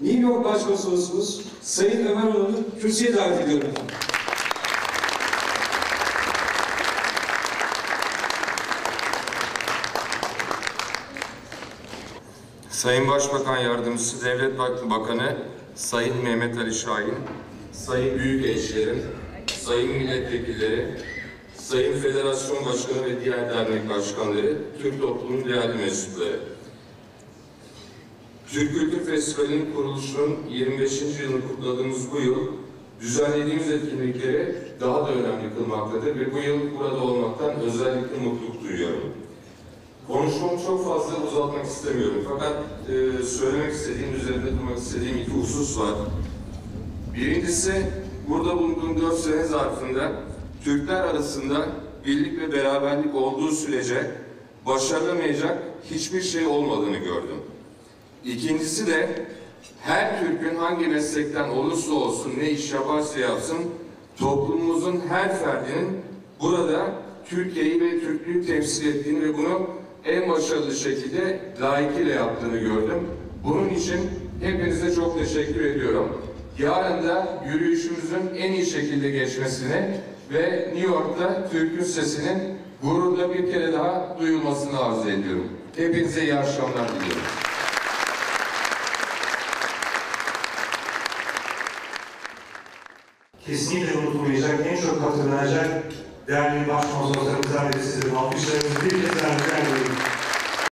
New York Başkonsolosumuz Sayın Ömer Olan'ı kürsüye davet ediyorum. Sayın Başbakan Yardımcısı Devlet Bak- Bakanı Sayın Mehmet Ali Şahin, Sayın Büyükelçilerim, Sayın Milletvekilleri, Sayın Federasyon Başkanı ve diğer dernek başkanları, Türk toplumunun değerli mensupları. Türk Kültür Festivali'nin kuruluşunun 25. yılını kutladığımız bu yıl düzenlediğimiz etkinlikleri daha da önemli kılmaktadır ve bu yıl burada olmaktan özellikle mutluluk duyuyorum. Konuşmamı çok fazla uzatmak istemiyorum fakat e, söylemek istediğim, üzerinde durmak istediğim iki husus var. Birincisi, burada bulunduğum dört sene zarfında Türkler arasında birlik ve beraberlik olduğu sürece başarılamayacak hiçbir şey olmadığını gördüm. İkincisi de her Türk'ün hangi meslekten olursa olsun ne iş yaparsa yapsın toplumumuzun her ferdinin burada Türkiye'yi ve Türklüğü temsil ettiğini ve bunu en başarılı şekilde layıkıyla yaptığını gördüm. Bunun için hepinize çok teşekkür ediyorum. Yarın da yürüyüşümüzün en iyi şekilde geçmesini ve New York'ta Türk'ün sesinin gururla bir kere daha duyulmasını arzu ediyorum. Hepinize iyi akşamlar diliyorum. Kesinlikle unutulmayacak, en çok hatırlanacak değerli başkonsoloslarımızdan birisidir. Alkışlarımızı